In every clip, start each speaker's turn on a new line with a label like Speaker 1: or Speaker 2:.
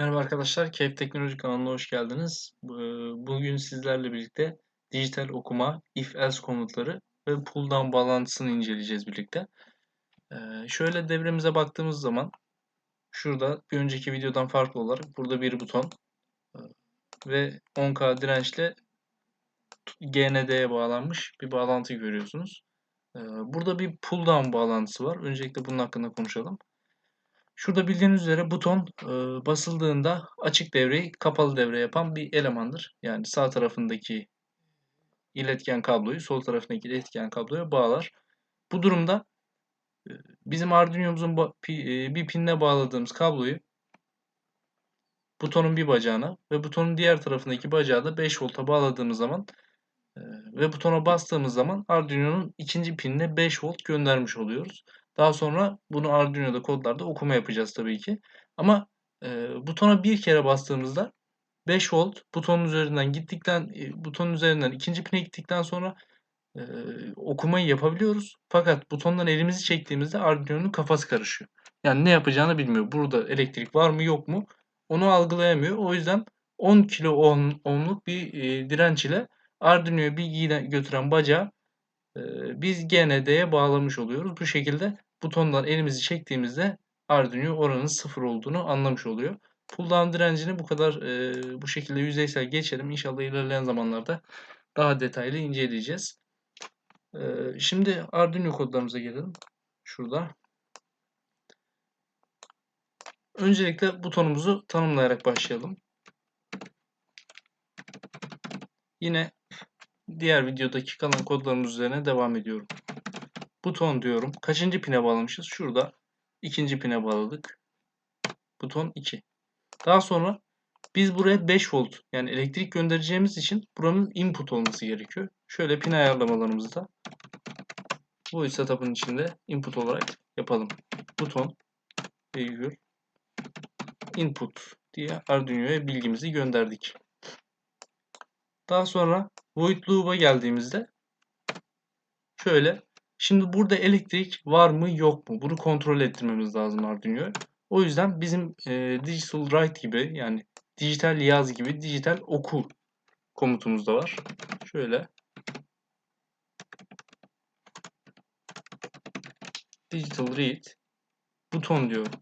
Speaker 1: Merhaba arkadaşlar, Keyif Teknoloji kanalına hoş geldiniz. Bugün sizlerle birlikte dijital okuma, if-else komutları ve pull-down bağlantısını inceleyeceğiz birlikte. Şöyle devremize baktığımız zaman, şurada bir önceki videodan farklı olarak burada bir buton ve 10K dirençle GND'ye bağlanmış bir bağlantı görüyorsunuz. Burada bir pull-down bağlantısı var. Öncelikle bunun hakkında konuşalım. Şurada bildiğiniz üzere buton e, basıldığında açık devreyi kapalı devre yapan bir elemandır. Yani sağ tarafındaki iletken kabloyu sol tarafındaki iletken kabloya bağlar. Bu durumda e, bizim Arduino'muzun e, bir pinine bağladığımız kabloyu butonun bir bacağına ve butonun diğer tarafındaki bacağı da 5 volta bağladığımız zaman e, ve butona bastığımız zaman Arduino'nun ikinci pinine 5 volt göndermiş oluyoruz. Daha sonra bunu Arduino'da kodlarda okuma yapacağız tabii ki. Ama e, butona bir kere bastığımızda 5 volt butonun üzerinden gittikten butonun üzerinden ikinci pine gittikten sonra e, okumayı yapabiliyoruz. Fakat butondan elimizi çektiğimizde Arduino'nun kafası karışıyor. Yani ne yapacağını bilmiyor. Burada elektrik var mı yok mu onu algılayamıyor. O yüzden 10 kilo ohm, ohmluk bir e, direnç ile Arduino'ya bilgiyi götüren bacağı e, biz GND'ye bağlamış oluyoruz. Bu şekilde butondan elimizi çektiğimizde Arduino oranın sıfır olduğunu anlamış oluyor. Pull down direncini bu kadar e, bu şekilde yüzeysel geçelim. İnşallah ilerleyen zamanlarda daha detaylı inceleyeceğiz. E, şimdi Arduino kodlarımıza gelelim. Şurada. Öncelikle butonumuzu tanımlayarak başlayalım. Yine diğer videodaki kalan kodlarımız üzerine devam ediyorum buton diyorum. Kaçıncı pine bağlamışız? Şurada ikinci pine bağladık. Buton 2. Daha sonra biz buraya 5 volt yani elektrik göndereceğimiz için buranın input olması gerekiyor. Şöyle pin ayarlamalarımızı da bu setup'ın içinde input olarak yapalım. Buton virgül input diye Arduino'ya bilgimizi gönderdik. Daha sonra void loop'a geldiğimizde şöyle Şimdi burada elektrik var mı yok mu? Bunu kontrol ettirmemiz lazım Arduino'ya. O yüzden bizim e, digital write gibi yani dijital yaz gibi dijital oku komutumuz da var. Şöyle digital read buton diyorum.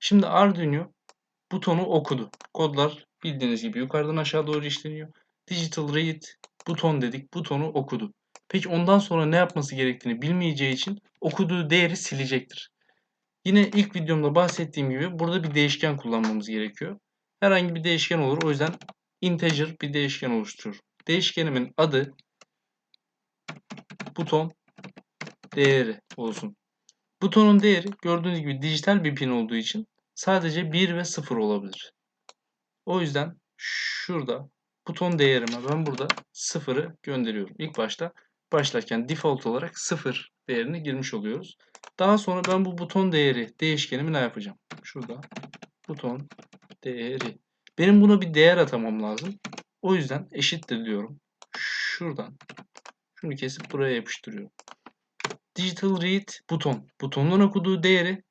Speaker 1: Şimdi Arduino butonu okudu. Kodlar bildiğiniz gibi yukarıdan aşağı doğru işleniyor. Digital read buton dedik. Butonu okudu. Peki ondan sonra ne yapması gerektiğini bilmeyeceği için okuduğu değeri silecektir. Yine ilk videomda bahsettiğim gibi burada bir değişken kullanmamız gerekiyor. Herhangi bir değişken olur. O yüzden integer bir değişken oluşturur. Değişkenimin adı buton değeri olsun. Butonun değeri gördüğünüz gibi dijital bir pin olduğu için sadece 1 ve 0 olabilir. O yüzden şurada buton değerime ben burada 0'ı gönderiyorum. İlk başta başlarken default olarak 0 değerini girmiş oluyoruz. Daha sonra ben bu buton değeri değişkenimi ne yapacağım? Şurada buton değeri. Benim buna bir değer atamam lazım. O yüzden eşittir diyorum. Şuradan şunu kesip buraya yapıştırıyorum. Digital read buton. Butondan okuduğu değeri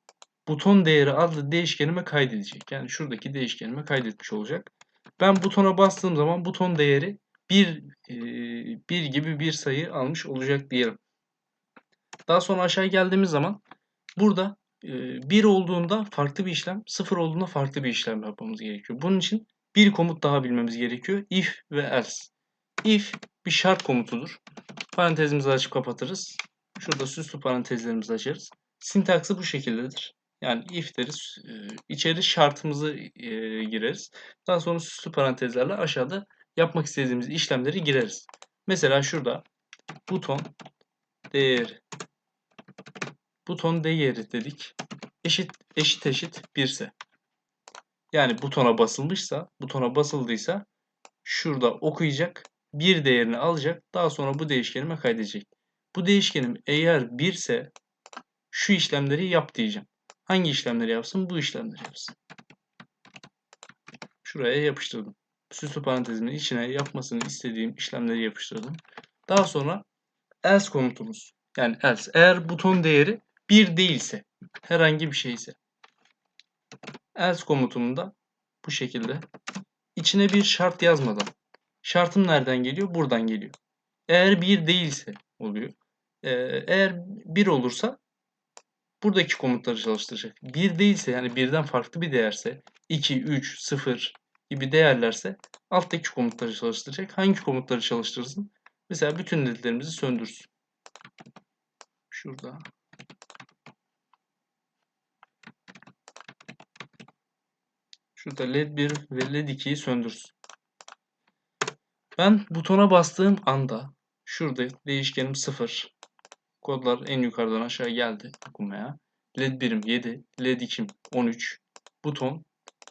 Speaker 1: buton değeri adlı değişkenime kaydedecek. Yani şuradaki değişkenime kaydetmiş olacak. Ben butona bastığım zaman buton değeri bir, bir gibi bir sayı almış olacak diyelim. Daha sonra aşağı geldiğimiz zaman burada bir olduğunda farklı bir işlem, sıfır olduğunda farklı bir işlem yapmamız gerekiyor. Bunun için bir komut daha bilmemiz gerekiyor. If ve else. If bir şart komutudur. Parantezimizi açıp kapatırız. Şurada süslü parantezlerimizi açarız. Sintaksı bu şekildedir. Yani if deriz, içeri şartımızı gireriz. Daha sonra süslü parantezlerle aşağıda yapmak istediğimiz işlemleri gireriz. Mesela şurada buton değeri buton değeri dedik. Eşit eşit eşit 1 ise. Yani butona basılmışsa, butona basıldıysa şurada okuyacak, bir değerini alacak. Daha sonra bu değişkenime kaydedecek. Bu değişkenim eğer 1 ise şu işlemleri yap diyeceğim. Hangi işlemleri yapsın? Bu işlemleri yapsın. Şuraya yapıştırdım süslü parantezimin içine yapmasını istediğim işlemleri yapıştırdım. Daha sonra else komutumuz. Yani else eğer buton değeri 1 değilse herhangi bir şeyse else komutumda bu şekilde içine bir şart yazmadan şartım nereden geliyor? Buradan geliyor. Eğer 1 değilse oluyor. Ee, eğer 1 olursa buradaki komutları çalıştıracak. 1 değilse yani birden farklı bir değerse 2, 3, 0 gibi değerlerse alttaki komutları çalıştıracak. Hangi komutları çalıştırsın? Mesela bütün ledlerimizi söndürsün. Şurada. Şurada led 1 ve led 2'yi söndürsün. Ben butona bastığım anda şurada değişkenim 0. Kodlar en yukarıdan aşağı geldi okumaya. LED 1'im 7, LED 2'im 13, buton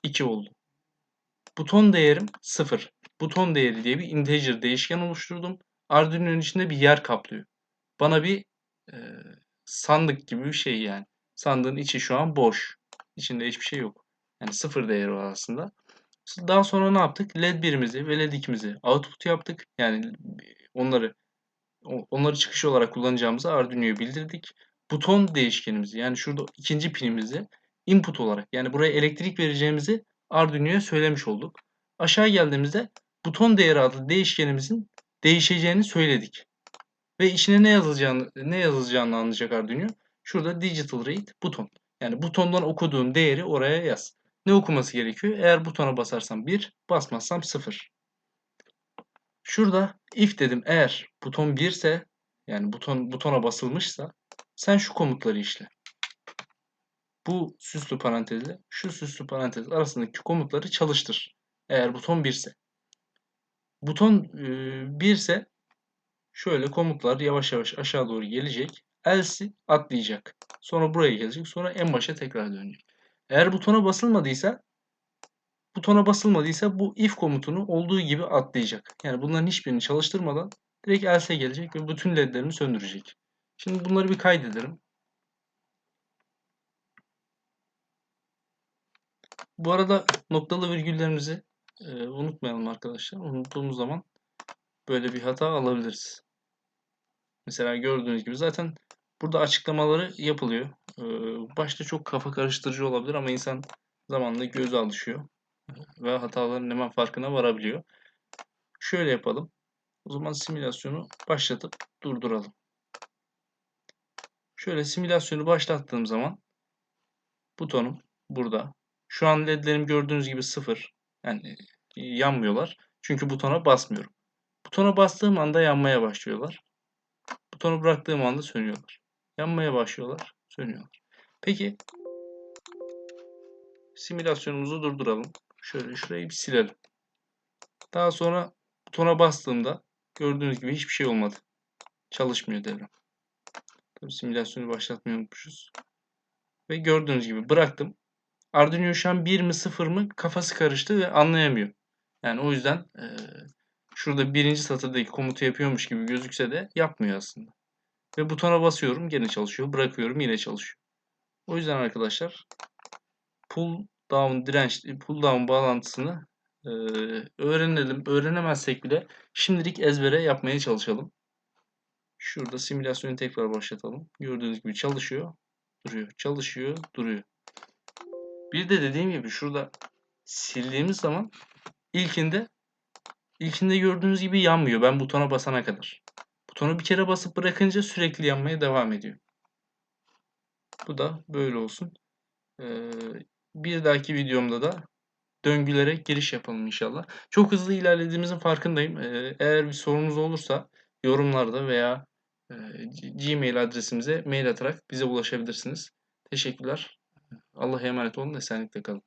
Speaker 1: 2 oldu. Buton değerim 0. Buton değeri diye bir integer değişken oluşturdum. Arduino'nun içinde bir yer kaplıyor. Bana bir e, sandık gibi bir şey yani. Sandığın içi şu an boş. İçinde hiçbir şey yok. Yani sıfır değeri var aslında. Daha sonra ne yaptık? LED 1'imizi ve LED 2'mizi output yaptık. Yani onları onları çıkış olarak kullanacağımızı Arduino'ya bildirdik. Buton değişkenimizi yani şurada ikinci pinimizi input olarak yani buraya elektrik vereceğimizi Arduino'ya söylemiş olduk. Aşağı geldiğimizde buton değeri adlı değişkenimizin değişeceğini söyledik. Ve içine ne yazılacağını ne yazılacağını anlayacak Arduino. Şurada digital read buton. Yani butondan okuduğum değeri oraya yaz. Ne okuması gerekiyor? Eğer butona basarsam 1, basmazsam 0. Şurada if dedim eğer buton 1 ise yani buton butona basılmışsa sen şu komutları işle. Bu süslü parantezle şu süslü parantez arasındaki komutları çalıştır. Eğer buton 1 ise. Buton 1 ise şöyle komutlar yavaş yavaş aşağı doğru gelecek. Else'i atlayacak. Sonra buraya gelecek. Sonra en başa tekrar dönecek. Eğer butona basılmadıysa butona basılmadıysa bu if komutunu olduğu gibi atlayacak. Yani bunların hiçbirini çalıştırmadan direkt else'e gelecek ve bütün ledlerimi söndürecek. Şimdi bunları bir kaydedelim. Bu arada noktalı virgüllerimizi e, unutmayalım arkadaşlar. Unuttuğumuz zaman böyle bir hata alabiliriz. Mesela gördüğünüz gibi zaten burada açıklamaları yapılıyor. E, başta çok kafa karıştırıcı olabilir ama insan zamanla göze alışıyor. Ve hataların hemen farkına varabiliyor. Şöyle yapalım. O zaman simülasyonu başlatıp durduralım. Şöyle simülasyonu başlattığım zaman butonum burada. Şu an ledlerim gördüğünüz gibi sıfır. Yani e, yanmıyorlar. Çünkü butona basmıyorum. Butona bastığım anda yanmaya başlıyorlar. Butonu bıraktığım anda sönüyorlar. Yanmaya başlıyorlar, sönüyorlar. Peki simülasyonumuzu durduralım. Şöyle şurayı bir silelim. Daha sonra butona bastığımda gördüğünüz gibi hiçbir şey olmadı. Çalışmıyor devre. Tabii simülasyonu başlatmayı unutmuşuz. Ve gördüğünüz gibi bıraktım. Arduino şu an 1 mi 0 mı kafası karıştı ve anlayamıyor. Yani o yüzden e, şurada birinci satırdaki komutu yapıyormuş gibi gözükse de yapmıyor aslında. Ve butona basıyorum gene çalışıyor. Bırakıyorum yine çalışıyor. O yüzden arkadaşlar pull down direnç, pull down bağlantısını e, öğrenelim. Öğrenemezsek bile şimdilik ezbere yapmaya çalışalım. Şurada simülasyonu tekrar başlatalım. Gördüğünüz gibi çalışıyor, duruyor. Çalışıyor, duruyor. Bir de dediğim gibi şurada sildiğimiz zaman ilkinde ilkinde gördüğünüz gibi yanmıyor. Ben butona basana kadar. Butonu bir kere basıp bırakınca sürekli yanmaya devam ediyor. Bu da böyle olsun. Ee, bir dahaki videomda da döngülere giriş yapalım inşallah. Çok hızlı ilerlediğimizin farkındayım. Ee, eğer bir sorunuz olursa yorumlarda veya e, Gmail adresimize mail atarak bize ulaşabilirsiniz. Teşekkürler. Allah'a emanet olun. Esenlikle kalın.